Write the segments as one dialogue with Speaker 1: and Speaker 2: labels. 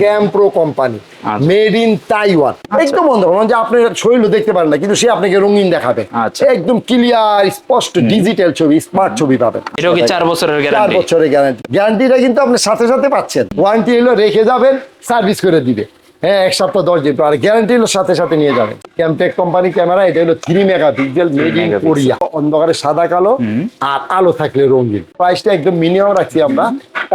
Speaker 1: ক্যাম্প্রো company
Speaker 2: আচ্ছা।
Speaker 1: Made in Taiwan. একদম বন্ধ করুন যে আপনি শরীর দেখতে পারেন না কিন্তু সে আপনাকে রঙিন দেখাবে।
Speaker 2: আচ্ছা।
Speaker 1: একদম ক্লিয়ার স্পষ্ট ডিজিটাল ছবি স্মার্ট ছবি পাবেন।
Speaker 2: এটাও কি চার বছরের
Speaker 1: চার
Speaker 2: গ্যারান্টি
Speaker 1: বছরের গ্যারান্টি গ্যারান্টিটা কিন্তু আপনি সাথে সাথে পাচ্ছেন। ওয়ারেন্টি হলো রেখে যাবেন সার্ভিস করে দিবে। হ্যাঁ এক সপ্তাহ দশ দিন। পর। আর গ্যারান্টি হলো সাথে সাথে নিয়ে যাবেন। ক্যামটেক কোম্পানি ক্যামেরা এটা হলো three mega pixel made in Korea অন্ধকারে সাদা কালো আর আলো থাকলে রঙিন। প্রাইসটা একদম মিনিমাম রাখছি আমরা।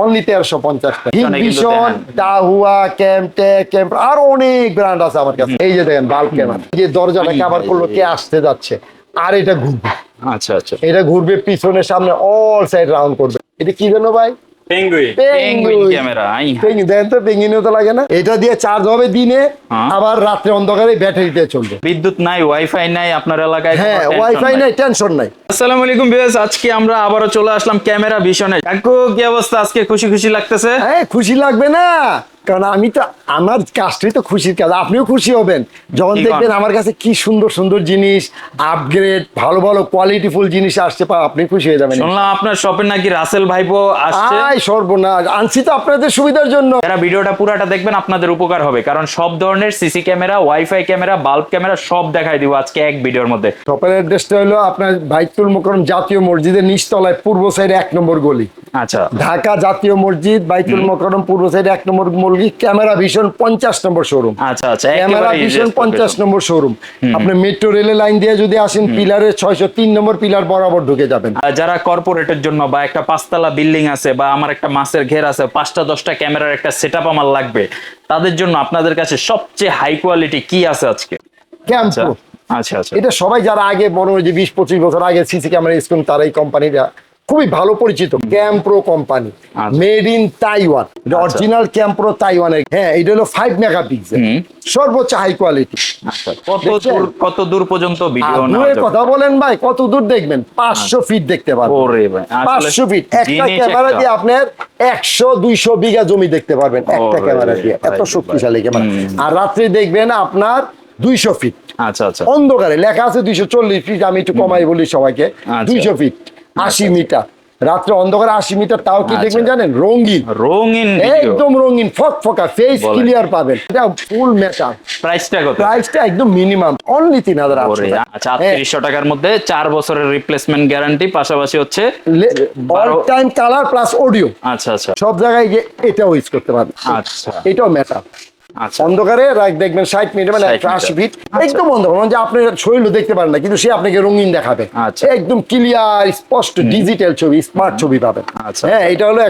Speaker 1: অনলি তেরোশো পঞ্চাশ
Speaker 2: দেখেন।
Speaker 1: টাহুয়া ক্যামটেক ক্যাম্প আরও অনেক ব্র্যান্ড আছে আমার কাছে। এই যে দেখেন বাল্ব ক্যামেরা যে দরজাটা কাভার করল কে আসতে যাচ্ছে আর এটা ঘুরবে।
Speaker 2: আচ্ছা আচ্ছা।
Speaker 1: এটা ঘুরবে পিছনে সামনে অল সাইড রাউন্ড করবে। এটা কি জানো ভাই?
Speaker 2: হ্যাঁ।
Speaker 1: আবার রাত্রে অন্ধকারে ব্যাটারিতে চলবে।
Speaker 2: বিদ্যুৎ নাই ওয়াইফাই নাই আপনার এলাকায়
Speaker 1: হ্যাঁ ওয়াইফাই নাই। টেনশন নাই।
Speaker 2: আসসালামু আলাইকুম ভিউয়ার্স আজকে আমরা আবারও চলে আসলাম ক্যামেরা ভিশনে। কাকু কি অবস্থা? আজকে খুশি খুশি লাগতেছে?
Speaker 1: হ্যাঁ খুশি লাগবে না। কারণ আমি তো আমার কাজটাই তো খুশির কাজ আপনিও খুশি হবেন। যখন দেখবেন আমার কাছে কি সুন্দর সুন্দর জিনিস আপগ্রেড ভালো ভালো কোয়ালিটিফুল জিনিস আসছে আপনি খুশি হয়ে যাবেন।
Speaker 2: শুনলাম আপনার শপে নাকি রাসেল ভাইপো আসছে।
Speaker 1: আয় সর্বনাশ আনছি তো আপনাদের সুবিধার জন্য।
Speaker 2: যারা ভিডিওটা পুরাটা দেখবেন আপনাদের উপকার হবে কারণ সব ধরনের CC camera WiFi camera bulb camera সব দেখাই দিব আজকে এক ভিডিওর মধ্যে।
Speaker 1: শপের অ্যাড্রেসটা হলো আপনার বাইতুল মোকরম জাতীয় মসজিদের নিচতলায় পূর্ব সাইডে এক নম্বর গলি।
Speaker 2: আচ্ছা।
Speaker 1: ঢাকা জাতীয় মসজিদ বাইতুল মোকরম পূর্ব সাইডে এক নম্বর গলি ক্যামেরা ভিশন পঞ্চাশ নম্বর শোরুম
Speaker 2: আচ্ছা আচ্ছা
Speaker 1: ক্যামেরা ভিশন পঞ্চাশ নম্বর শোরুম আপনি মেট্রো রেলের লাইন দিয়ে যদি আসেন পিলারের ছয়শো তিন নম্বর পিলার বরাবর ঢুকে যাবেন।
Speaker 2: যারা কর্পোরেটের জন্য বা একটা পাঁচতলা বিল্ডিং আছে বা আমার একটা মাসের ঘের আছে পাঁচটা দশটা ক্যামেরার একটা সেট আমার লাগবে তাদের জন্য আপনাদের কাছে সবচেয়ে হাই কোয়ালিটি কি আছে আজকে? আচ্ছা আচ্ছা আচ্ছা।
Speaker 1: এটা সবাই যারা আগে মনে হয় যে বিশ পঁচিশ বছর আগে সিসি ক্যামেরা ইউজ করেন তারা এই কোম্পানিটা খুবই ভালো পরিচিত। ক্যাম্প্রো কোম্পানি
Speaker 2: আচ্ছা।
Speaker 1: মেড ইন তাইওয়ান এটা অরিজিনাল ক্যাম্প্রো তাইওয়ানের হ্যাঁ এটা হলো ফাইভ মেগা পিক্সেল সর্বোচ্চ হাই কোয়ালিটি
Speaker 2: আচ্ছা কত দূর কত দূর পর্যন্ত ভিডিও
Speaker 1: কথা বলেন ভাই কত দূর দেখবেন? পাঁচশো ফিট দেখতে পারবেন। পাঁচশো ফিট একটা ক্যামেরা দিয়ে আপনার একশো দুইশো বিঘা জমি দেখতে পারবেন একটা ক্যামেরা দিয়ে। এত শক্তিশালী। ক্যামেরা আর রাত্রে দেখবেন আপনার দুইশো ফিট
Speaker 2: আচ্ছা আচ্ছা।
Speaker 1: অন্ধকারে লেখা আছে দুইশো চল্লিশ ফিট আমি একটু কমাই বলি সবাইকে।
Speaker 2: আচ্ছা।
Speaker 1: দুইশো ফিট আশি মিটার। রাত্রে অন্ধকারে আশি মিটার তাও কি
Speaker 2: আচ্ছা।
Speaker 1: দেখবেন জানেন? রঙিন।
Speaker 2: রঙিন
Speaker 1: একদম রঙিন ফক ফকা ফেস ক্লিয়ার পাবেন। এটা ফুল মেটাল
Speaker 2: প্রাইসটা কত?
Speaker 1: প্রাইসটা একদম মিনিমাম অনলি তিন হাজার আটশো
Speaker 2: আচ্ছা
Speaker 1: হ্যাঁ,
Speaker 2: আটত্রিশশো টাকার মধ্যে চার বছরের রিপ্লেসমেন্ট গ্যারান্টি পাশাপাশি হচ্ছে
Speaker 1: all time colour plus audio
Speaker 2: আচ্ছা আচ্ছা।
Speaker 1: সব জায়গায় গিয়ে এটাও ইউজ করতে পারবেন।
Speaker 2: আচ্ছা।
Speaker 1: এটাও
Speaker 2: আচ্ছা
Speaker 1: অন্ধকারে রাখ দেখবেন ষাট মিনিট মানে
Speaker 2: 60
Speaker 1: একশো আশি। ফিট একদম অন্ধকার মানে যে আপনি শৈল দেখতে পারেন না কিন্তু সে আপনাকে রঙিন দেখাবে
Speaker 2: আচ্ছা।
Speaker 1: একদম ক্লিয়ার স্পষ্ট ডিজিটাল ছবি স্মার্ট ছবি পাবেন
Speaker 2: আচ্ছা।
Speaker 1: হ্যাঁ এটা হলো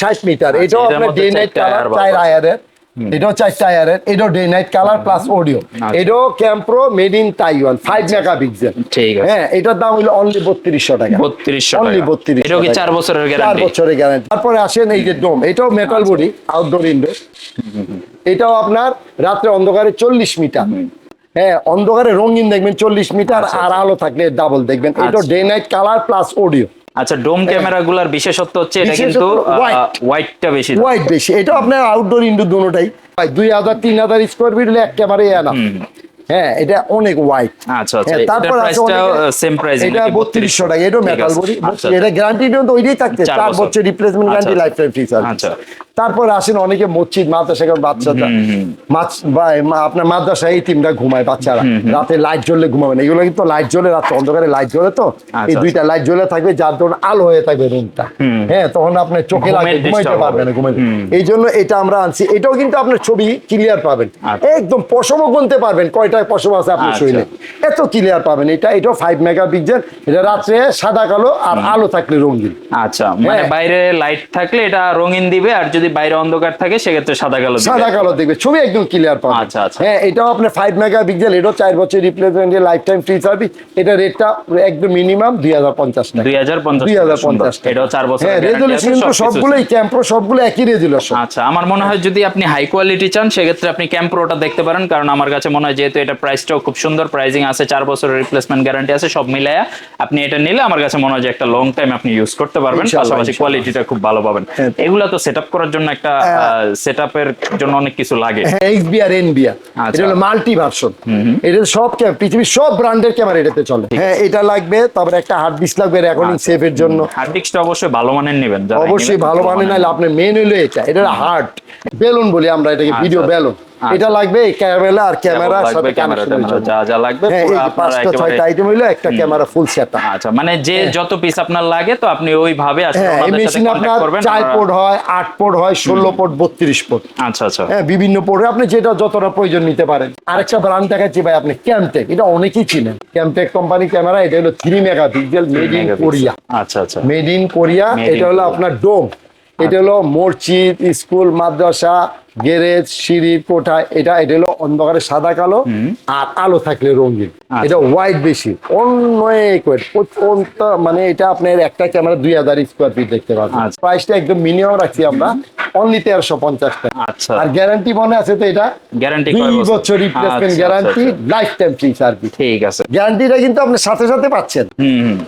Speaker 1: ষাট মিটার এটাও আপনার ডে নাইট
Speaker 2: আছে।
Speaker 1: আয়ারের এটাও চার টায়ারের এটাও day night colour plus audio
Speaker 2: আচ্ছা।
Speaker 1: এটাও ক্যাম্প্রো made in Taiwan five mega pixel
Speaker 2: ঠিক আছে।
Speaker 1: হ্যাঁ এটার দাম হলো অনলি বত্রিশশো টাকা।
Speaker 2: বত্রিশশো
Speaker 1: অনলি বত্রিশ
Speaker 2: এটাও কি চার বছরের
Speaker 1: চার বছরের গ্যারান্টি তারপরে আসেন এই যে ডোম এটাও মেটাল বডি আউটডোর ইনডোর এটাও আপনার রাত্রে অন্ধকারে চল্লিশ মিটার। হ্যাঁ অন্ধকারে রঙিন দেখবেন চল্লিশ মিটার আর আলো থাকলে ডাবল দেখবেন। এটা
Speaker 2: আচ্ছা।
Speaker 1: Day night colour plus audio
Speaker 2: আচ্ছা ডোম ক্যামেরা গুলার বিশেষত্ব হচ্ছে এটা কিন্তু হোয়াইটটা বেশি।
Speaker 1: হোয়াইট বেশি। এটা আপনার আউটডোর ইনডোর দুটোটাই দুই হাজার তিন হাজার স্কোয়ার ফিট হলে এক ক্যামেরা না। হ্যাঁ এটা অনেক হোয়াইট
Speaker 2: আচ্ছা আচ্ছা।
Speaker 1: হ্যাঁ, তারপর
Speaker 2: সেম প্রাইস
Speaker 1: এটা বত্রিশশো টাকা এটা মেটাল বডি
Speaker 2: আচ্ছা
Speaker 1: এটা গ্যারান্টি তো ওইটাই থাকছে।
Speaker 2: চার
Speaker 1: চার
Speaker 2: বছর।
Speaker 1: বছর রিপ্লেসমেন্ট গ্যারান্টি
Speaker 2: আচ্ছা,
Speaker 1: লাইফ টাইম ফ্রি
Speaker 2: আচ্ছা।
Speaker 1: তারপর আসেন অনেকে মসজিদ মাদ্রাসা বাচ্চাটা মাছ বা আপনার মাদ্রাসায় এই তিনটা ঘুমায় বাচ্চারা। রাতে লাইট জ্বললে ঘুমাবে না। এগুলো কিন্তু লাইট জ্বলে রাতে অন্ধকারে লাইট জ্বলে তো। এই
Speaker 2: আচ্ছা,
Speaker 1: দুইটা লাইট জ্বলে থাকবে যার ধরুন আলো হয়ে থাকবে রুমটা হ্যাঁ তখন আপনার চোখে লাগবে ঘুমাইতে পারবে না
Speaker 2: হবে।
Speaker 1: ঘুমাইতে এই জন্য এটা আমরা আনছি। এটাও কিন্তু আপনার ছবি ক্লিয়ার পাবেন।
Speaker 2: আচ্ছা।
Speaker 1: একদম পশমও গুনতে পারবেন। কয়টায় পশম আছে আপনার
Speaker 2: আচ্ছা।
Speaker 1: শরীরে? এত ক্লিয়ার পাবেন। এটা এটাও ফাইভ মেগা পিক্সেল এটা রাত্রে সাদা কালো আর আলো থাকলে রঙিন।
Speaker 2: আচ্ছা মানে
Speaker 1: হ্যাঁ।
Speaker 2: বাইরে লাইট থাকলে এটা রঙিন দিবে আর যদি বাইরে অন্ধকার থাকে সেক্ষেত্রে সাদা কালো
Speaker 1: সাদা কালো দেখবে। ছবি একদম ক্লিয়ার পাবেন
Speaker 2: আচ্ছা, আচ্ছা।
Speaker 1: হ্যাঁ এটাও আপনার ফাইভ মেগা পিক্সেল এটাও চার বছর replacement life time free service এটা রেটটা একদম মিনিমাম দুই হাজার পঞ্চাশ
Speaker 2: দুই হাজার পঞ্চাশ
Speaker 1: দুই হাজার পঞ্চাশ
Speaker 2: এটাও চার বছর
Speaker 1: হ্যাঁ রেজলিউশন কিন্তু সবগুলোই ক্যাম্প্রো সবগুলো একই রেজলিউশন
Speaker 2: আচ্ছা আমার মনে হয় যদি আপনি হাই কোয়ালিটি চান সেক্ষেত্রে আপনি ক্যাম্প্রোটা দেখতে পারেন কারণ আমার কাছে মনে হয় যেহেতু এটা প্রাইসটাও খুব সুন্দর প্রাইজিং আছে চার বছরের রিপ্লেসমেন্ট গ্যারান্টি আছে সব মিলায়া আপনি এটা নিলে আমার কাছে মনে হয় যে একটা লং টাইম আপনি ইউজ করতে পারবেন। পাশাপাশি। কোয়ালিটিটা খুব ভালো পাবেন।
Speaker 1: হ্যাঁ।
Speaker 2: এগুলা তো সেট আপ করার করার জন্য একটা সেট আপের জন্য অনেক কিছু লাগে।
Speaker 1: হ্যাঁ এক্সবিআর এনবিআর
Speaker 2: আচ্ছা।
Speaker 1: এটা হলো মাল্টি ভার্সন এটা সব পৃথিবীর সব ব্র্যান্ডের ক্যামেরা এটাতে চলে। হ্যাঁ এটা লাগবে তারপরে একটা হার্ড ডিস্ক লাগবে রেকর্ডিং
Speaker 2: সেভের
Speaker 1: সেফের জন্য।
Speaker 2: হার্ড ডিস্কটা অবশ্যই ভালো মানের নেবেন
Speaker 1: অবশ্যই ভালো মানের নাহলে আপনি মেন হলো এটা। এটা হার্ড বেলুন বলি আমরা এটাকে
Speaker 2: আচ্ছা,
Speaker 1: ভিডিও
Speaker 2: আচ্ছা।
Speaker 1: বেলুন
Speaker 2: আচ্ছা।
Speaker 1: এটা লাগবে ক্যামেরা আর ক্যামেরার সাথে
Speaker 2: ক্যামেরা ট্যামেরা
Speaker 1: জন্য।
Speaker 2: যা যা লাগবে
Speaker 1: হ্যাঁ পাঁচটা ছয়টা আইটেম হইল একটা ক্যামেরা ফুল সেট
Speaker 2: আচ্ছা মানে যে যত পিস আপনার লাগে তো আপনি ওইভাবে
Speaker 1: হ্যাঁ
Speaker 2: সাথে
Speaker 1: মেশিন আপনার চার পোর্ট হয় আট পোর্ট হয় ষোলো পোর্ট বত্রিশ পোর্ট
Speaker 2: আচ্ছা আচ্ছা।
Speaker 1: হ্যাঁ বিভিন্ন পোর্টে আপনি যেটা যতটা প্রয়োজন নিতে পারেন। আরেকটা ব্র্যান্ড দেখাচ্ছি ভাই আপনি ক্যামটেক এটা অনেকেই চিনেন। ক্যামটেক কোম্পানি ক্যামেরা এটা হলো three mega pixel made in Korea
Speaker 2: আচ্ছা আচ্ছা।
Speaker 1: মেড ইন কোরিয়া এটা হলো আপনার ডোম এটা হলো মসজিদ স্কুল মাদ্রাসা গ্যারেজ সিঁড়ি কোঠা এটা এটা হলো অন্ধকারে সাদা কালো আর আলো থাকলে রঙিন।
Speaker 2: আচ্ছা।
Speaker 1: এটা হোয়াইট বেশি। অন্য মানে এটা আপনার একটা ক্যামেরা দুই হাজার স্কোয়ার ফিট দেখতে পাবেন
Speaker 2: আচ্ছা।
Speaker 1: প্রাইসটা একদম মিনিমাম রাখছি আমরা। অনলি তেরোশো পঞ্চাশ টাকা।
Speaker 2: আচ্ছা।
Speaker 1: আর গ্যারান্টি মনে আছে তো এটা?
Speaker 2: গ্যারান্টি
Speaker 1: দুই বছর? Replacement guarantee life time free service
Speaker 2: ঠিক আছে।
Speaker 1: গ্যারান্টিটা কিন্তু আপনি সাথে সাথে পাচ্ছেন।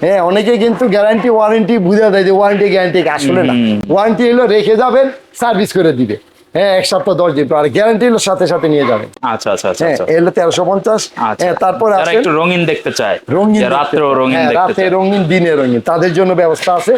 Speaker 1: হ্যাঁ অনেকে কিন্তু গ্যারান্টি ওয়ারেন্টি বুঝে দেয় যে ওয়ারেন্টি গ্যারান্টি আসলে না। ওয়ারেন্টি হলো রেখে যাবেন সার্ভিস করে দিবে। হ্যাঁ এক সপ্তাহ দশ দিন। পর আর গ্যারান্টি হলো সাথে সাথে নিয়ে যাবেন।
Speaker 2: আচ্ছা আচ্ছা আচ্ছা
Speaker 1: হ্যাঁ
Speaker 2: আচ্ছা।
Speaker 1: এলো তেরোশো পঞ্চাশ।
Speaker 2: আচ্ছা।
Speaker 1: হ্যাঁ তারপরে
Speaker 2: একটু রঙিন দেখতে চায়
Speaker 1: রঙিন
Speaker 2: রাত্রেও রঙিন
Speaker 1: হ্যাঁ, রাতে রঙিন দিনে রঙিন। তাদের জন্য ব্যবস্থা আছে।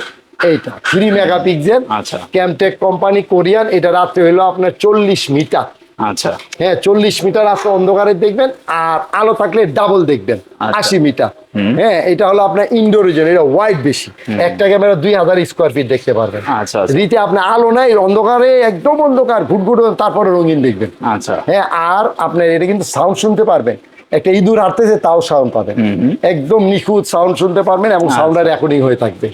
Speaker 1: এইটা থ্রি মেগা পিক্সেল
Speaker 2: আচ্ছা।
Speaker 1: ক্যামটেক কোম্পানি কোরিয়ান এটা রাত্রে হলো আপনার চল্লিশ মিটার।
Speaker 2: আচ্ছা।
Speaker 1: হ্যাঁ চল্লিশ মিটার আপনি অন্ধকারে দেখবেন আর আলো থাকলে ডাবল দেখবেন
Speaker 2: আচ্ছা।
Speaker 1: আশি মিটার। হ্যাঁ এটা হলো আপনার ইনডোর জন্য এটা ওয়াইড বেশি। একটা ক্যামেরা দুই হাজার স্কোয়ার ফিট দেখতে পারবেন।
Speaker 2: আচ্ছা আচ্ছা।
Speaker 1: আপনার আলো নাই অন্ধকারে একদম অন্ধকার ঘুটঘুট তারপরে রঙিন দেখবেন।
Speaker 2: আচ্ছা।
Speaker 1: হ্যাঁ আর আপনার এটা কিন্তু সাউন্ড শুনতে পারবেন। একটা ইঁদুর হাঁটতেছে তাও সাউন্ড পাবেন একদম নিখুঁত সাউন্ড শুনতে পারবেন এবং
Speaker 2: আচ্ছা।
Speaker 1: সাউন্ডটা রেকর্ডিং হয়ে থাকবে।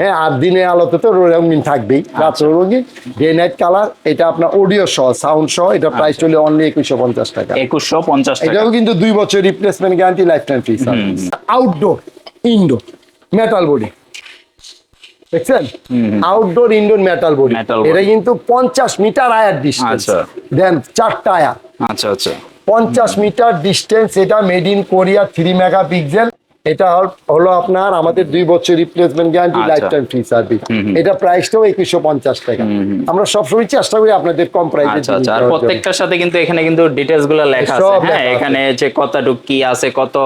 Speaker 1: হ্যাঁ আর দিনে আলোতে তো রঙিন থাকবেই।
Speaker 2: আচ্ছা।
Speaker 1: রাত্রে রঙিন ডে নাইট কালার এটা আপনার অডিও সহ সাউন্ড সহ এটা প্রাইস
Speaker 2: আচ্ছা।
Speaker 1: চলে অনলি একুশশো পঞ্চাশ টাকা।
Speaker 2: একুশশো পঞ্চাশ টাকা।
Speaker 1: এটাও কিন্তু দুই বছর replacement guarantee life time free service outdoor indoor metal body দেখছেন? আউটডোর ইনডোর মেটাল বডি এটা কিন্তু পঞ্চাশ মিটার আয়ার ডিস্টেন্স
Speaker 2: আচ্ছা।
Speaker 1: দেন চারটা আয়ার।
Speaker 2: আচ্ছা আচ্ছা।
Speaker 1: পঞ্চাশ মিটার ডিস্টেন্স এটা made in Korea three mega pixel এটা হল- আপনার আমাদের দুই বছর রিপ্লেসমেন্ট গ্যারান্টি
Speaker 2: আচ্ছা।
Speaker 1: লাইফ টাইম ফ্রি সার্ভিস এটা প্রাইসটাও একুশশো পঞ্চাশ টাকা। আমরা সবসময় চেষ্টা করি আপনাদের কম প্রাইসে
Speaker 2: আচ্ছা আচ্ছা। আর প্রত্যেকটার সাথে কিন্তু এখানে কিন্তু ডিটেলসগুলো লেখা আছে। হ্যাঁ এখানে যে কতটুক কি আছে কত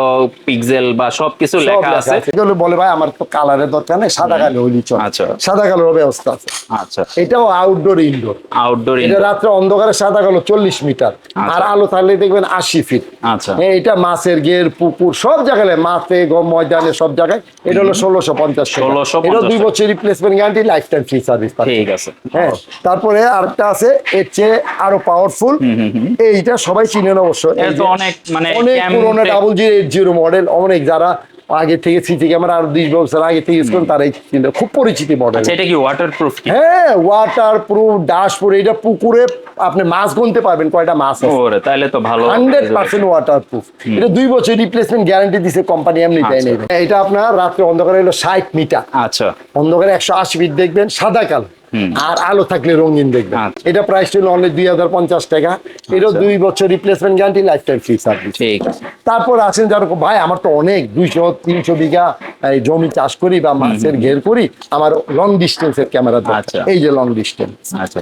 Speaker 2: পিক্সেল বা সবকিছু লেখা আছে।
Speaker 1: এগুলো বলে ভাই আমার তো কালারের দরকার নেই সাদা কালো হলি চল।
Speaker 2: আচ্ছা।
Speaker 1: সাদা কালোর ব্যবস্থা আছে।
Speaker 2: আচ্ছা।
Speaker 1: এটাও আউটডোর ইনডোর
Speaker 2: আউটডোর
Speaker 1: এটা রাত্রে অন্ধকারে সাদা কালো চল্লিশ মিটার।
Speaker 2: আচ্ছা।
Speaker 1: আর আলো থাকলে দেখবেন আশি ফিট
Speaker 2: আচ্ছা।
Speaker 1: হ্যাঁ, এটা মাছের গের পুকুর সব জায়গায় মাছে গম ময়দানে সব জায়গায়। এটা হলো ষোলোশো পঞ্চাশ
Speaker 2: 1650
Speaker 1: এটা দুই বছর replacement guarantee life time free service
Speaker 2: ঠিক আছে।
Speaker 1: হ্যাঁ তারপরে আরেকটা আছে এর চেয়ে আরও পাওয়ারফুল এইটা সবাই চিনেন অবশ্য।
Speaker 2: অনেক মানে
Speaker 1: অনেক পুরোনো double zero eight zero model অনেক যারা আগে থেকে সিসি ক্যামেরা আর দুই বছর আগে থেকে ইউজ করেন তারাই চিনে খুব পরিচিতি মডেল
Speaker 2: আচ্ছা এটা কি ওয়াটারপ্রুফ কি?
Speaker 1: হ্যাঁ ওয়াটার প্রুফ ডাশ এটা পুকুরে আপনি মাছ গুনতে পারবেন কয়টা মাছ আছে।
Speaker 2: ওরে তাহলে তো ভালো।
Speaker 1: হান্ড্রেড পার্সেন্ট ওয়াটার প্রুফ এটা দুই বছর রিপ্লেসমেন্ট গ্যারান্টি দিছে কোম্পানি এমনি দেয়
Speaker 2: আচ্ছা।
Speaker 1: নেই। এটা আপনার রাত্রে অন্ধকারে হলো ষাট মিটার।
Speaker 2: আচ্ছা।
Speaker 1: অন্ধকারে একশো আশি ফিট দেখবেন সাদা কালো। আর আলো থাকলে রঙিন দেখবেন।
Speaker 2: আচ্ছা।
Speaker 1: এটা প্রাইস ছিল অনলি দুই হাজার পঞ্চাশ টাকা। এটাও
Speaker 2: আচ্ছা।
Speaker 1: দুই বছর replacement guarantee life time free service
Speaker 2: ঠিক
Speaker 1: তারপর আছেন যার ভাই আমার তো অনেক দুইশো তিনশো বিঘা এই জমি চাষ করি বা মাছের ঘের করি আমার লং ডিস্টেন্সের ক্যামেরা। এই যে লং ডিস্টেন্স
Speaker 2: আচ্ছা।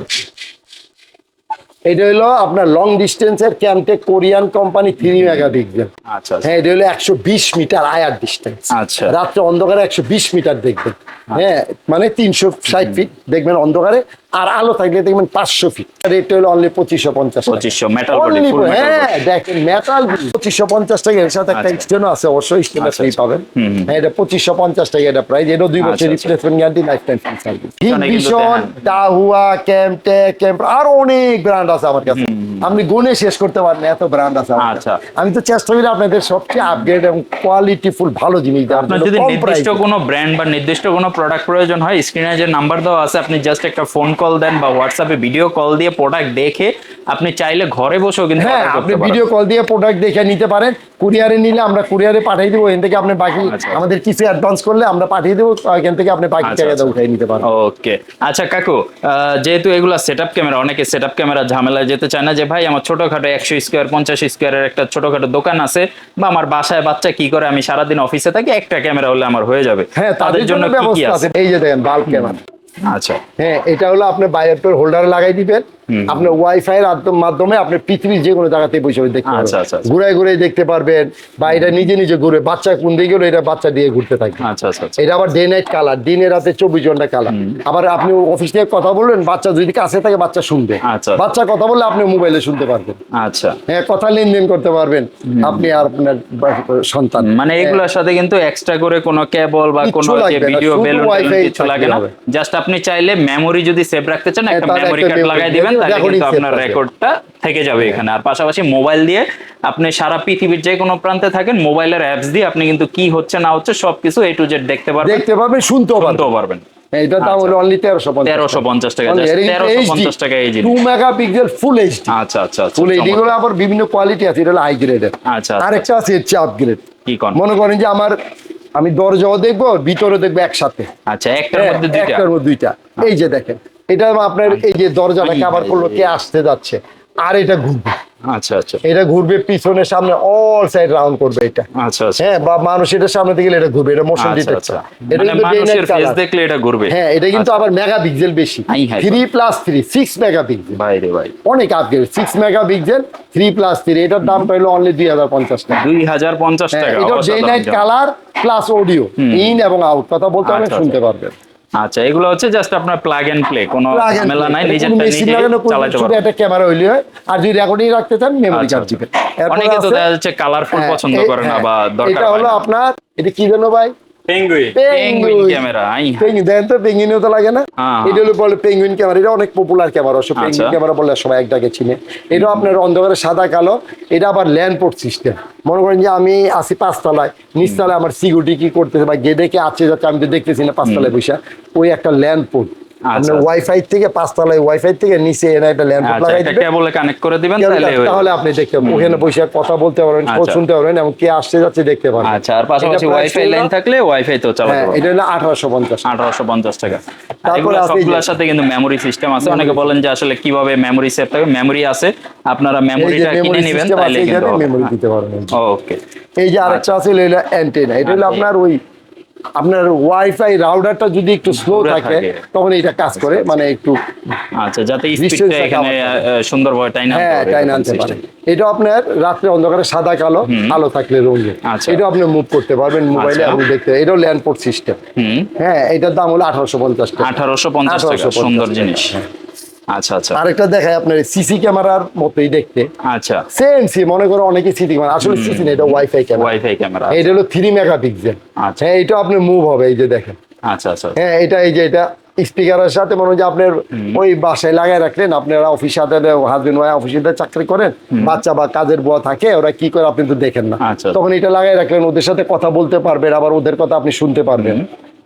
Speaker 1: এটা হলো আপনার লং ডিস্টেন্সের Camtek Korean company three mega দেখবেন।
Speaker 2: আচ্ছা
Speaker 1: হ্যাঁ এটা হলো একশো বিশ মিটার আয়ার ডিস্টেন্স
Speaker 2: আচ্ছা।
Speaker 1: রাত্রে অন্ধকারে একশো বিশ মিটার দেখবেন। হ্যাঁ মানে তিনশো ষাট ফিট দেখবেন অন্ধকারে। আর আলো থাকলে দেখবেন পাঁচশো ফিট রেট হলো অনলি পঁচিশশো পঞ্চাশ টাকা।
Speaker 2: 2500 metal body,
Speaker 1: Only
Speaker 2: full metal
Speaker 1: হ্যাঁ দেখেন মেটাল পঁচিশশো পঞ্চাশ টাকা এর সাথে একটা
Speaker 2: আচ্ছা।
Speaker 1: এক্সটেনও আছে অবশ্যই স্টেনও
Speaker 2: আচ্ছা, আচ্ছা।
Speaker 1: পাবেন। হ্যাঁ এটা পঁচিশশো পঞ্চাশ টাকা এটা প্রাইস এটাও দুই বছর
Speaker 2: আচ্ছা, আচ্ছা।
Speaker 1: Replacement guarantee life time free service. Dahua ক্যাম্পটেক ক্যাম্প আরও অনেক ব্র্যান্ড আছে আমার কাছে। আপনি গুনে শেষ করতে পারেন এত ব্র্যান্ড আছে
Speaker 2: আচ্ছা।
Speaker 1: আমি তো চেষ্টা করি আপনাদের সবচেয়ে আপগ্রেড এবং কোয়ালিটি ফুল ভালো জিনিস দেওয়ার
Speaker 2: আপনার যদি নির্দিষ্ট কোনো ব্র্যান্ড বা নির্দিষ্ট কোনো প্রোডাক্ট প্রয়োজন হয় স্ক্রিনে যে নাম্বার দেওয়া আছে আপনি জাস্ট একটা ফোন কল দেন বা হোয়াটসঅ্যাপে ভিডিও কল দিয়ে প্রোডাক্ট দেখে আপনি চাইলে ঘরে বসেও কিন্তু
Speaker 1: হ্যাঁ আপনি ভিডিও কল দিয়ে প্রোডাক্ট দেখে নিতে পারেন। কুরিয়ারে নিলে আমরা কুরিয়ারে পাঠিয়ে দেবো এখান থেকে আপনি বাকি
Speaker 2: আচ্ছা।
Speaker 1: আমাদের কিছু অ্যাডভান্স করলে আমরা পাঠিয়ে দেবো এখান থেকে আপনি বাকি
Speaker 2: আচ্ছা,
Speaker 1: টাকাটা
Speaker 2: আচ্ছা।
Speaker 1: উঠাই নিতে পারেন
Speaker 2: ওকে আচ্ছা কাকু যেহেতু এগুলা সেটআপ ক্যামেরা অনেকে সেটআপ ক্যামেরা ঝামেলা যেতে চায় না যে ভাই আমার ছোটখাটো একশো স্কোয়ার পঞ্চাশ স্কোয়ারের একটা ছোটখাটো দোকান আছে বা আমার বাসায় বাচ্চা কি করে আমি সারাদিন অফিসে থাকি একটা ক্যামেরা হলে আমার হয়ে যাবে।
Speaker 1: হ্যাঁ তাদের জন্য ব্যবস্থা আছে? এই যে দেখেন বাল্ব ক্যামেরা
Speaker 2: আচ্ছা।
Speaker 1: হ্যাঁ এটা হলো আপনি বায়োটোর হোল্ডারে লাগাই দিবেন। আপনার ওয়াইফাই এর মাধ্যমে আপনি পৃথিবীর যে কোনো জায়গাতে বসে দেখতে
Speaker 2: আচ্ছা,
Speaker 1: পারবেন।
Speaker 2: আচ্ছা, আচ্ছা।
Speaker 1: ঘুরে ঘুরে দেখতে পারবেন বা এটা নিজে নিজে ঘুরে বাচ্চা কোন দিকে গেলো এটা বাচ্চা দিয়ে ঘুরতে থাকে। এটা আবার ডে নাইট কালার দিনে রাতে চব্বিশ ঘণ্টা কালার আবার আপনি অফিস থেকে কথা বলবেন বাচ্চা যদি কাছে থাকে বাচ্চা শুনবে। বাচ্চা কথা বললে আপনি মোবাইলে শুনতে পারবেন।
Speaker 2: আচ্ছা।
Speaker 1: হ্যাঁ কথা লেনদেন করতে পারবেন। আপনি আর আপনার সন্তান।
Speaker 2: মানে এগুলোর সাথে কিন্তু এক্সট্রা করে কোনো কেবল বা কোনো ভিডিও বেলুন কিছু লাগে না। জাস্ট আপনি চাইলে মেমোরি যদি সেভ রাখতে চান একটা মেমোরি কার্ড লাগাই দিবেন, তাহলে কিন্তু আপনার রেকর্ডটা থেকে যাবে এখানে। আর পাশাপাশি মোবাইল দিয়ে আপনি সারা পৃথিবীর যে কোনো প্রান্তে থাকেন মোবাইলের অ্যাপস দিয়ে আপনি কিন্তু কি হচ্ছে না হচ্ছে সবকিছু এ টু জেড দেখতে পারবেন।
Speaker 1: দেখতে পারবেন শুনতেও
Speaker 2: শুনতেও পারবেন।
Speaker 1: এটার দাম হলো অনলি তেরোশো
Speaker 2: তেরোশো পঞ্চাশ টাকা তেরোশো পঞ্চাশ টাকা এই
Speaker 1: টু
Speaker 2: জিনিস
Speaker 1: মেগা পিক্সেল ফুল এইচডি
Speaker 2: আচ্ছা আচ্ছা আচ্ছা
Speaker 1: ফুল এইচডি গুলো আবার বিভিন্ন কোয়ালিটি আছে এটা হলো হাই গ্রেডের
Speaker 2: আচ্ছা, আচ্ছা।
Speaker 1: আরেকটা আছে হচ্ছে আপগ্রেড
Speaker 2: কি কোন?
Speaker 1: মনে করেন যে আমার আমি দরজাও দেখব ভিতরে দেখব একসাথে।
Speaker 2: আচ্ছা একটার
Speaker 1: হ্যাঁ,
Speaker 2: মধ্যে দুইটা।
Speaker 1: একটার মধ্যে দুইটা। এই যে দেখেন এটা আপনার এই যে দরজাটা কাভার করল কে আসতে যাচ্ছে। আর এটা ঘুরবে।
Speaker 2: আচ্ছা আচ্ছা।
Speaker 1: এটা ঘুরবে পিছনে সামনে অল সাইড রাউন্ড করবে এটা।
Speaker 2: আচ্ছা আচ্ছা।
Speaker 1: হ্যাঁ বা মানুষ এটা সামনে থেকে এটা ঘুরবে এটা মোশন
Speaker 2: আচ্ছা
Speaker 1: ডিটেক্টর
Speaker 2: আচ্ছা।
Speaker 1: এটা
Speaker 2: মানে
Speaker 1: কিন্তু
Speaker 2: মানুষের ফেস দেখলে এটা ঘুরবে।
Speaker 1: হ্যাঁ এটা কিন্তু আবার মেগা পিক্সেল বেশি।
Speaker 2: High high
Speaker 1: three plus three six mega pixel
Speaker 2: ভাই রে ভাই।
Speaker 1: অনেক upgrade six mega pixel three plus three এটার দাম হলো অনলি দুই হাজার পঞ্চাশ টাকা।
Speaker 2: দুই হাজার পঞ্চাশ
Speaker 1: হ্যাঁ,
Speaker 2: টাকা
Speaker 1: এটা ডে
Speaker 2: অসাধারণ
Speaker 1: night colour plus audio in এবং আউট কথা বলতে
Speaker 2: আচ্ছা,
Speaker 1: শুনতে
Speaker 2: আচ্ছা।
Speaker 1: পারবেন।
Speaker 2: আচ্ছা এগুলো হচ্ছে জাস্ট আপনার প্লাগ এন্ড প্লে কোনো ঝামেলা নাই নিজেরটা নিজে চালাতে পারবেন।
Speaker 1: একটা ক্যামেরা হইলে হয় আর যদি রেকর্ডিং রাখতে চান মেমোরি কার্ড। দিবেন
Speaker 2: অনেকে তো দেখা যাচ্ছে কালারফুল
Speaker 1: হ্যাঁ,
Speaker 2: পছন্দ করে না
Speaker 1: হ্যাঁ,
Speaker 2: বা দরকার
Speaker 1: এটা হলো আপনার এটা কি জানো ভাই?
Speaker 2: পেঙ্গুইন। ক্যামেরা আই
Speaker 1: পেঙ্গুইন দেখেন তো পেঙ্গুইনও তো লাগে না?
Speaker 2: হ্যাঁ।
Speaker 1: এটা হলো বলে পেঙ্গুইন ক্যামেরা এটা অনেক পপুলার ক্যামেরা পেঙ্গুইন। ক্যামেরা বলে সবাই একটাকে চিনে। এটা আপনার অন্ধকারে সাদা কালো এটা আবার ল্যান্ডপোর্ট সিস্টেম মনে করেন যে আমি আসি পাঁচতলায় নিচতলায় আমার সিকিউরিটি কি করতেছে বা গেটে কে আছে যাচ্ছে আমি তো দেখতেছি না পাঁচতলায় বসে। ওই একটা ল্যান্ড পোর্ট
Speaker 2: আচ্ছা,
Speaker 1: আপনার ওয়াইফাই থেকে পাঁচতলায় ওয়াইফাই থেকে নিচে এনে একটা ল্যান্ড
Speaker 2: আচ্ছা
Speaker 1: লাগাই দিবেন।
Speaker 2: কেবলে কানেক্ট করে দিবেন তাহলে
Speaker 1: তাহলে আপনি দেখতে পাবেন ওখানে বসে কথা বলতে পারবেন
Speaker 2: আচ্ছা।
Speaker 1: শুনতে পারবেন এবং কে আসছে যাচ্ছে দেখতে পারবেন।
Speaker 2: আচ্ছা আর পাশাপাশি ওয়াইফাই লাইন থাকলে ওয়াইফাই তো চালাতে
Speaker 1: হ্যাঁ
Speaker 2: পারবেন।
Speaker 1: এটা হলো আঠারোশো পঞ্চাশ
Speaker 2: আঠারোশো পঞ্চাশ টাকা।
Speaker 1: তারপরে
Speaker 2: সবগুলোর সাথে কিন্তু মেমোরি সিস্টেম আছে। অনেকে বলেন যে আসলে কীভাবে মেমোরি সেভ থাকবে মেমোরি আছে। আপনারা
Speaker 1: যে
Speaker 2: কিনে নেবেন তাহলে কিন্তু
Speaker 1: মেমোরি দিতে পারবেন।
Speaker 2: ওকে
Speaker 1: এই যে আরেকটা আছে হলো অ্যান্টেনা এটা হলো আপনার ওই আপনার ওয়াইফাই রাউডারটা যদি একটু স্লো থাকে। তখন এটা কাজ করে মানে একটু
Speaker 2: আচ্ছা যাতে স্পিডটা এখানে সুন্দরভাবে টাইনা
Speaker 1: হ্যাঁ টাইন আনতে পারে। এটা আপনার রাত্রে অন্ধকারে সাদা কালো আলো থাকলে রঙিন।
Speaker 2: আচ্ছা।
Speaker 1: এটা আপনি মুভ করতে পারবেন মোবাইলে
Speaker 2: আচ্ছা।
Speaker 1: আপনি দেখতে এটাও ল্যান্ড পোর্ট সিস্টেম হ্যাঁ এটার দাম হলো আঠারোশো পঞ্চাশ টাকা।
Speaker 2: আঠারোশো পঞ্চাশ টাকা সুন্দর জিনিস। আচ্ছা আচ্ছা।
Speaker 1: আরেকটা দেখায় আপনার সিসি ক্যামেরার মতোই দেখতে।
Speaker 2: আচ্ছা।
Speaker 1: সেম সি মনে করো অনেকে সিসি ক্যামেরা। আসলে সিসি না এটা ওয়াইফাই ক্যামেরা।
Speaker 2: ওয়াইফাই ক্যামেরা
Speaker 1: এটা হলো থ্রি মেগা পিক্সেল
Speaker 2: আচ্ছা।
Speaker 1: হ্যাঁ এটা আপনি মুভ হবে এই যে দেখেন।
Speaker 2: আচ্ছা আচ্ছা।
Speaker 1: হ্যাঁ এটা এই যে এটা স্পিকারের সাথে মনে হয় আপনার ওই বাসায় লাগাই রাখলেন। আপনারা অফিস সাথে হাজবেন্ড ওয়াই অফিসে চাকরি করেন। বাচ্চা বা কাজের বুয়া থাকে ওরা কি করে আপনি তো দেখেন না।
Speaker 2: আচ্ছা।
Speaker 1: তখন এটা লাগাই রাখলেন ওদের সাথে কথা বলতে পারবেন আবার ওদের কথা আপনি শুনতে পারবেন।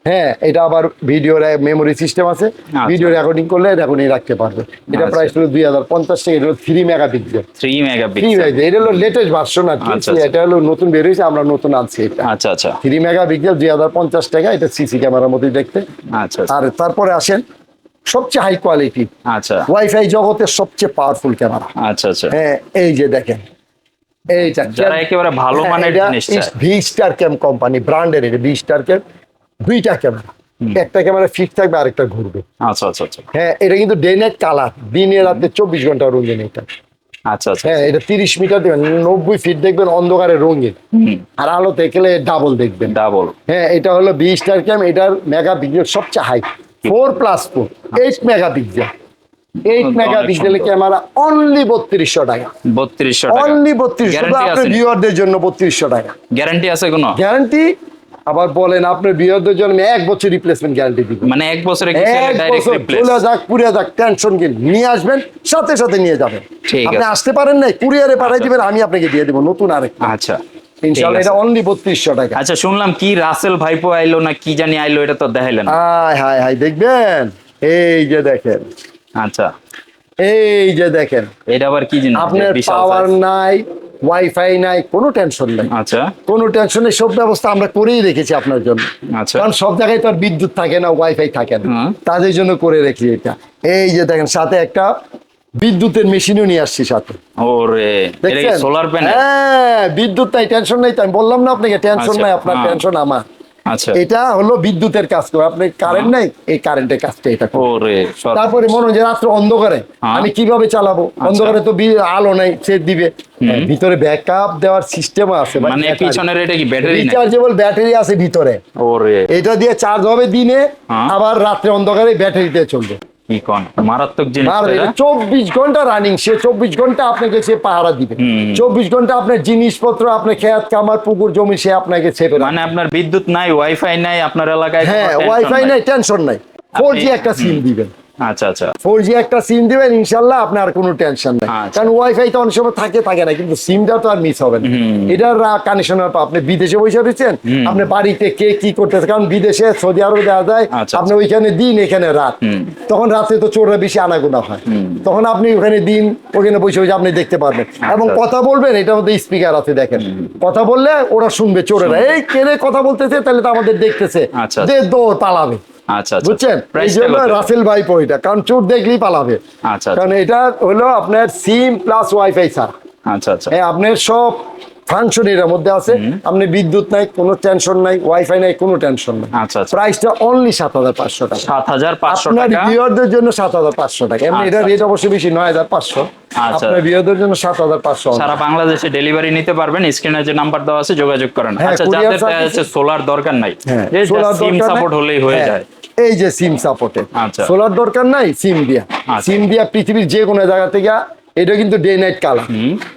Speaker 1: হ্যাঁ এটা আবার ভিডিও মেমোরি সিস্টেম আছে। ভিডিও রেকর্ডিং করলে রেকর্ডিং রাখতে পারবে। এটা
Speaker 2: আচ্ছা।
Speaker 1: প্রাইস হলো দুই হাজার পঞ্চাশ টাকা এটা হলো three mega pixel
Speaker 2: three mega
Speaker 1: three mega এটা হলো লেটেস্ট ভার্সন আর কি।
Speaker 2: আচ্ছা, আচ্ছা।
Speaker 1: এটা হলো নতুন বের হয়েছে আমরা নতুন আনছি এটা।
Speaker 2: আচ্ছা আচ্ছা।
Speaker 1: থ্রি মেগা পিক্সেল দুই হাজার পঞ্চাশ টাকা এটা সিসি ক্যামেরার মতোই দেখতে।
Speaker 2: আচ্ছা
Speaker 1: আর তারপরে আসেন সবচেয়ে হাই কোয়ালিটি
Speaker 2: আচ্ছা।
Speaker 1: ওয়াইফাই জগতের সবচেয়ে পাওয়ারফুল ক্যামেরা
Speaker 2: আচ্ছা আচ্ছা।
Speaker 1: হ্যাঁ এই যে দেখেন এইটা
Speaker 2: যারা একেবারে ভালো মানের জিনিস
Speaker 1: ভি স্টার ক্যাম কোম্পানি ব্র্যান্ডের এটা ভি স্টার ক্যাম দুইটা ক্যামেরা একটা ক্যামেরা ফিট থাকবে আরেকটা ঘুরবে।
Speaker 2: আচ্ছা আচ্ছা আচ্ছা।
Speaker 1: হ্যাঁ এটা কিন্তু ডে নাইট কালার দিনে রাতে চব্বিশ ঘণ্টা রঙিন এটা।
Speaker 2: আচ্ছা আচ্ছা
Speaker 1: হ্যাঁ এটা তিরিশ মিটার দেখবেন নব্বই ফিট দেখবেন অন্ধকারে রঙিন। আর আলো দেখলে ডাবল দেখবেন।
Speaker 2: ডাবল
Speaker 1: হ্যাঁ এটা হলো বি স্টার ক্যাম এটার মেগা পিক্সেল সবচেয়ে high four plus four eight mega pixel eight mega পিক্সেলের ক্যামেরা অনলি বত্রিশশো টাকা।
Speaker 2: বত্রিশশো
Speaker 1: অনলি বত্রিশ শুধু
Speaker 2: গ্যারান্টি
Speaker 1: আপনার ভিউয়ারদের জন্য বত্রিশশো টাকা।
Speaker 2: গ্যারান্টি আছে কোনো?
Speaker 1: গ্যারান্টি আবার বলেন আপনার ভিউয়ারদের জন্য এক বছর রিপ্লেসমেন্ট গ্যারান্টি দিব।
Speaker 2: মানে এক বছরে
Speaker 1: চলে যাক পুড়ে যাক টেনশন কি নিয়ে আসবেন সাথে সাথে নিয়ে যাবেন। আপনি আসতে পারেন নাই কুরিয়ারে পাঠাই দিবেন আমি আপনাকে দিয়ে দেবো নতুন আরেকটা।
Speaker 2: আচ্ছা।
Speaker 1: ইনশাল্লাহ
Speaker 2: ঠিক
Speaker 1: এটা অনলি বত্রিশশো টাকা।
Speaker 2: আচ্ছা শুনলাম কি রাসেল ভাইপো আইলো না কি জানি আইলো এটা তো দেখাইলেন।
Speaker 1: হাই হাই হাই দেখবেন? এই যে দেখেন।
Speaker 2: আচ্ছা।
Speaker 1: এই যে দেখেন।
Speaker 2: এটা আবার কি জিনিস?
Speaker 1: আপনার পাওয়ার নাই ওয়াইফাই নাই কোনো টেনশন নাই।
Speaker 2: আচ্ছা।
Speaker 1: কোনো টেনশন নেই সব ব্যবস্থা আমরা করেই রেখেছি আপনার জন্য।
Speaker 2: আচ্ছা।
Speaker 1: কারণ সব জায়গায় তো আর বিদ্যুৎ থাকে না ওয়াইফাই থাকে না। তাদের জন্য করে রেখেছি এটা। এই যে দেখেন সাথে একটা বিদ্যুতের মেশিনও নিয়ে আসছি সাথে।
Speaker 2: ওরে
Speaker 1: দেখছেন?
Speaker 2: সোলার প্যানেল
Speaker 1: হ্যাঁ বিদ্যুৎ নাই টেনশন নাই তাই আমি বললাম না আপনাকে টেনশন
Speaker 2: আচ্ছা,
Speaker 1: নাই আপনার
Speaker 2: হ্যাঁ।
Speaker 1: টেনশন আমার।
Speaker 2: আচ্ছা।
Speaker 1: এটা হলো বিদ্যুতের কাজ করে। আপনি কারেন্ট নাই এই কারেন্টের কাজটা এটা করে। তারপরে মনে হয় যে রাত্রে অন্ধকারে।
Speaker 2: হ্যাঁ।
Speaker 1: আমি কীভাবে চালাবো? অন্ধকারে তো আলো নাই সে দিবে। ভিতরে ব্যাকআপ দেওয়ার সিস্টেম আছে।
Speaker 2: মানে পিছনের এটা কি ব্যাটারি না
Speaker 1: রিচার্জেবল ব্যাটারি আছে ভিতরে।
Speaker 2: ওরে।
Speaker 1: এটা দিয়ে চার্জ হবে দিনে
Speaker 2: হ্যাঁ।
Speaker 1: আবার রাত্রে অন্ধকারে ব্যাটারিতে চলবে।
Speaker 2: কি কোন? মারাত্মক জিনিস।
Speaker 1: চব্বিশ ঘণ্টা রানিং সে চব্বিশ ঘণ্টা আপনাকে সে পাহারা দিবে। চব্বিশ ঘণ্টা আপনার জিনিসপত্র আপনার খেয়াত কামার পুকুর জমি সে আপনাকে ছেপে
Speaker 2: মানে আপনার বিদ্যুৎ নাই ওয়াইফাই নাই আপনার এলাকায়
Speaker 1: হ্যাঁ ওয়াইফাই নাই। টেনশন নাই। ফোর জি একটা সিম দিবেন।
Speaker 2: আচ্ছা আচ্ছা।
Speaker 1: ফোর জি একটা সিম দিবেন ইনশাল্লাহ আপনার কোনো টেনশন নাই।
Speaker 2: আচ্ছা।
Speaker 1: কারণ ওয়াইফাই তো অনেক সময় থাকে থাকে না কিন্তু সিমটা তো আর মিস হবে না। এটার কানেকশন আপনি বিদেশে বসে রয়েছেন আপনি বাড়িতে কে কি করতেছে? কারণ বিদেশে সৌদি আরবে দেওয়া যায়
Speaker 2: আচ্ছা,
Speaker 1: আপনি ওইখানে দিন এখানে রাত। তখন রাতে তো চোররা বেশি আনাগোনা হয়। তখন আপনি ওখানে দিন ওখানে বসে বসে আপনি দেখতে পারবেন। এবং
Speaker 2: আচ্ছা।
Speaker 1: কথা বলবেন এটার মধ্যে স্পিকার আছে দেখেন। কথা বললে ওরা শুনবে চোরেরা। এই কেনে কথা বলতেছে তাহলে তো আমাদের দেখতেছে
Speaker 2: আচ্ছা।
Speaker 1: যে দৌড় পালাবে
Speaker 2: আচ্ছা আচ্ছা।
Speaker 1: বুঝছেন? এই জন্য রাসেল ভাই এটা কারণ চোট দেখলেই পালাবে।
Speaker 2: আচ্ছা,
Speaker 1: কারণ এটা হলো আপনার সিম প্লাস ওয়াইফাই ছাড়া।
Speaker 2: আচ্ছা আচ্ছা।
Speaker 1: আপনার সব ফাংশন এর মধ্যে আছে। আপনি বিদ্যুৎ নাই কোনো টেনশন নাই ওয়াইফাই নাই কোনো টেনশন নাই।
Speaker 2: আচ্ছা আচ্ছা।
Speaker 1: প্রাইসটা অনলি সাত হাজার পাঁচশো টাকা।
Speaker 2: সাত হাজার পাঁচশো
Speaker 1: আপনার ভিউয়ারদের জন্য সাত হাজার পাঁচশো টাকা। এমনি এটা
Speaker 2: আচ্ছা,
Speaker 1: রেট অবশ্যই বেশি নয় হাজার পাঁচশো।
Speaker 2: আচ্ছা।
Speaker 1: আপনার ভিউয়ারদের জন্য সাত হাজার পাঁচশো
Speaker 2: সারা বাংলাদেশে ডেলিভারি নিতে পারবেন স্ক্রিনে যে নাম্বার দেওয়া আছে যোগাযোগ করেন।
Speaker 1: হ্যাঁ,
Speaker 2: আচ্ছা যাদের
Speaker 1: service-
Speaker 2: সোলার দরকার নাই।
Speaker 1: হ্যাঁ
Speaker 2: যে
Speaker 1: সোলার
Speaker 2: সিম সাপোর্ট হলেই হয়ে
Speaker 1: হ্যাঁ,
Speaker 2: যায়।
Speaker 1: এই যে সিম সাপোর্টে
Speaker 2: আচ্ছা।
Speaker 1: সোলার দরকার নাই সিম দিয়া।
Speaker 2: আচ্ছা।
Speaker 1: সিম দিয়া পৃথিবীর যে কোনো জায়গা থেকে এটা কিন্তু ডে নাইট কালার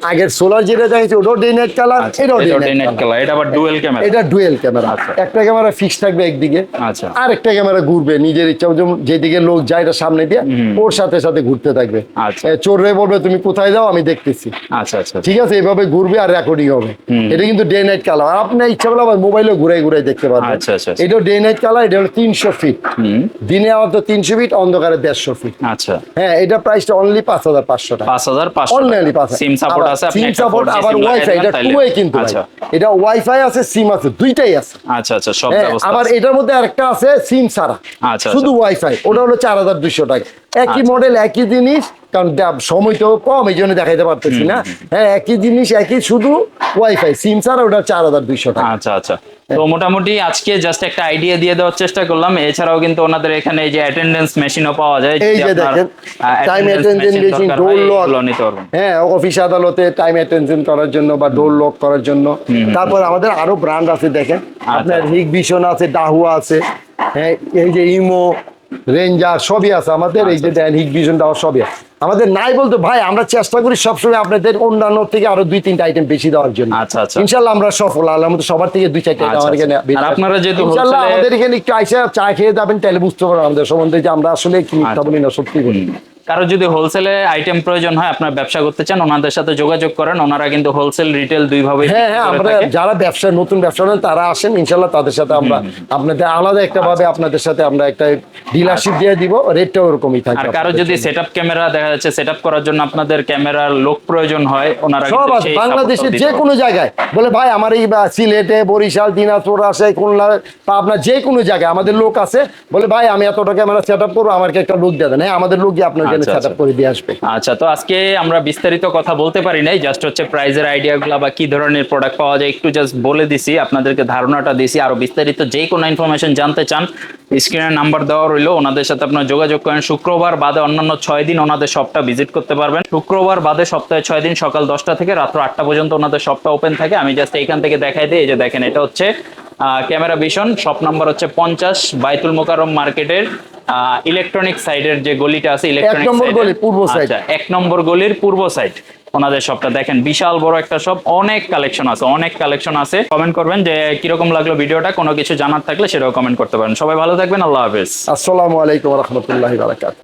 Speaker 1: আগের সোলার যেটা দেখাচ্ছে ওটাও ডে নাইট কালার
Speaker 2: আচ্ছা,
Speaker 1: এটাও ডে নাইট কালার
Speaker 2: এটা আবার ডুয়েল ক্যামেরা
Speaker 1: এটা ডুয়েল ক্যামেরা
Speaker 2: আচ্ছা।
Speaker 1: একটা ক্যামেরা ফিক্স থাকবে একদিকে
Speaker 2: আচ্ছা।
Speaker 1: আর একটা ক্যামেরা ঘুরবে নিজের ইচ্ছা মতো যেদিকে লোক যায় এটা সামনে দিয়ে ওর সাথে সাথে ঘুরতে থাকবে।
Speaker 2: আচ্ছা।
Speaker 1: এ, চোররে বলবে তুমি কোথায় যাও? আমি দেখতেছি।
Speaker 2: আচ্ছা আচ্ছা
Speaker 1: ঠিক আছে এভাবে ঘুরবে আর রেকর্ডিং হবে। এটা কিন্তু ডে নাইট কালার আপনি ইচ্ছা করলে আবার মোবাইলে ঘুরে ঘুরে দেখতে পারবেন।
Speaker 2: আচ্ছা, আচ্ছা, আচ্ছা।
Speaker 1: এটা ডে নাইট কালার এটা হলো তিনশো ফিট দিনে আমার তো তিনশো ফিট অন্ধকারে দেড়শো ফিট
Speaker 2: আচ্ছা।
Speaker 1: হ্যাঁ এটা প্রাইসটা অনলি পাঁচ হাজার পাঁচশো টাকা।
Speaker 2: হাজার
Speaker 1: অনলাইনলি
Speaker 2: সিম সাপোর্ট আছে
Speaker 1: সিম সাপোর্ট আবার ওয়াইফাই এটা
Speaker 2: তাইলে-
Speaker 1: টু কিন্তু
Speaker 2: আচ্ছা।
Speaker 1: এটা ওয়াইফাই আছে সিম আছে দুইটাই আছে।
Speaker 2: আচ্ছা আচ্ছা সব
Speaker 1: হ্যাঁ,
Speaker 2: ব্যবস্থা
Speaker 1: আবার এটার মধ্যে আরেকটা আছে সিম ছাড়া।
Speaker 2: আচ্ছা,
Speaker 1: শুধু ওয়াইফাই ওটা হলো চার হাজার দুইশো টাকা। একই। মডেল একই জিনিস কারণ সময় তো কম এই জন্য দেখাইতে পারতেছি না। হ্যাঁ একই জিনিস একই শুধু ওয়াইফাই সিম ছাড়া ওটা চার হাজার দুইশো টাকা।
Speaker 2: আচ্ছা আচ্ছা। তো মোটামুটি আজকে জাস্ট একটা আইডিয়া দিয়ে দেওয়ার চেষ্টা করলাম। এছাড়াও কিন্তু ওনাদের এখানে এই যে অ্যাটেন্ডেন্স মেশিনও পাওয়া যায়
Speaker 1: এই যে দেখেন time
Speaker 2: attendance
Speaker 1: machine door lock হ্যাঁ অফিস আদালতে টাইম অ্যাটেন্ডেন্স করার জন্য বা ডোর লক করার জন্য। তারপর আমাদের আরও ব্র্যান্ড আছে দেখেন।
Speaker 2: আচ্ছা।
Speaker 1: আপনার হিগ ভিশন আছে ডাহুয়া আছে হ্যাঁ এই যে ইমো রেঞ্জার সবই আছে আমাদের এই যে
Speaker 2: আচ্ছা।
Speaker 1: দেন হিগ ভিশন ডাহুয়া সবই আছে আমাদের নাই বলতো ভাই আমরা চেষ্টা করি সবসময় আপনাদের অন্যান্য থেকে আরও দুই তিনটা আইটেম বেশি দেওয়ার জন্য
Speaker 2: আচ্ছা, আচ্ছা।
Speaker 1: ইনশাল্লাহ আমরা সফল আল্লাহ মতো সবার থেকে দুই চারটা
Speaker 2: আচ্ছা,
Speaker 1: আমার এখানে
Speaker 2: আচ্ছা। আর আপনারা যেহেতু
Speaker 1: ইনশাল্লাহ আমাদের এখানে একটু আইসা চা খেয়ে যাবেন তাহলে বুঝতে পারবেন আমাদের সম্বন্ধে যে আমরা আসলে কি মিথ্যা
Speaker 2: আচ্ছা।
Speaker 1: বলি না সত্যি বলি
Speaker 2: কারও যদি হোলসেলে আইটেম প্রয়োজন হয় আপনার ব্যবসা করতে চান ওনাদের সাথে যোগাযোগ করেন ওনারা কিন্তু হোলসেল রিটেল দুই ভাবে
Speaker 1: হ্যাঁ হ্যাঁ আমরা যারা ব্যবসা নতুন ব্যবসা করেন তারা আসেন ইনশাল্লাহ তাদের সাথে আমরা আপনাদের আলাদা একটা ভাবে আপনাদের সাথে আমরা একটা ডিলারশিপ দিয়ে দিব রেটটা ওরকমই
Speaker 2: আর
Speaker 1: কারও
Speaker 2: যদি। সেটআপ ক্যামেরা দেখা যাচ্ছে সেটআপ করার জন্য আপনাদের ক্যামেরার লোক প্রয়োজন হয় ওনারা
Speaker 1: সব বাংলাদেশের যে কোনো জায়গায়। বলে ভাই আমার এই সিলেটে বরিশাল দিনাজপুর রাজশাহী খুলনা বা আপনার যে কোনো জায়গায় আমাদের লোক আছে। বলে ভাই আমি এত টাকা ক্যামেরা সেট আপ করব আমাকে একটা লোক দিয়ে দেন। হ্যাঁ আমাদের লোক গিয়ে আপনার
Speaker 2: আচ্ছা, আচ্ছা।
Speaker 1: করে দিয়ে আসবে
Speaker 2: আচ্ছা তো আজকে আমরা বিস্তারিত কথা বলতে পারি নাই জাস্ট হচ্ছে প্রাইজের আইডিয়াগুলো বা কি ধরনের প্রোডাক্ট পাওয়া যায় একটু জাস্ট বলে দিছি আপনাদেরকে ধারণাটা দিছি আরও বিস্তারিত যে কোনো ইনফরমেশন জানতে চান স্ক্রিনের নাম্বার দেওয়া রইল ওনাদের সাথে আপনার যোগাযোগ করেন শুক্রবার বাদে অন্যান্য ছয় দিন ওনাদের শপটা ভিজিট করতে পারবেন শুক্রবার বাদে সপ্তাহে ছয় দিন সকাল দশটা থেকে রাত্র আটটা পর্যন্ত ওনাদের শপটা ওপেন থাকে আমি জাস্ট এইখান থেকে দেখাই দিই এই যে দেখেন এটা হচ্ছে ক্যামেরা ভিশন শপ নাম্বার হচ্ছে পঞ্চাশ বাইতুল মোকারম মার্কেটের ইলেকট্রনিক সাইডের যে গলিটা আছে ইলেকট্রনিক
Speaker 1: নম্বর গলি, পূর্ব সাইড
Speaker 2: এক নম্বর গলির পূর্ব সাইড ওনাদের শপটা দেখেন বিশাল বড় একটা শপ অনেক কালেকশন আছে অনেক কালেকশন আছে। কমেন্ট করবেন যে কীরকম লাগল ভিডিওটা কোনো কিছু জানার থাকলে সেটাও কমেন্ট করতে পারেন। সবাই ভালো থাকবেন আল্লাহ হাফেজ।
Speaker 1: আসসালামু আলাইকুম রহমতুল্লাহ বারাকাত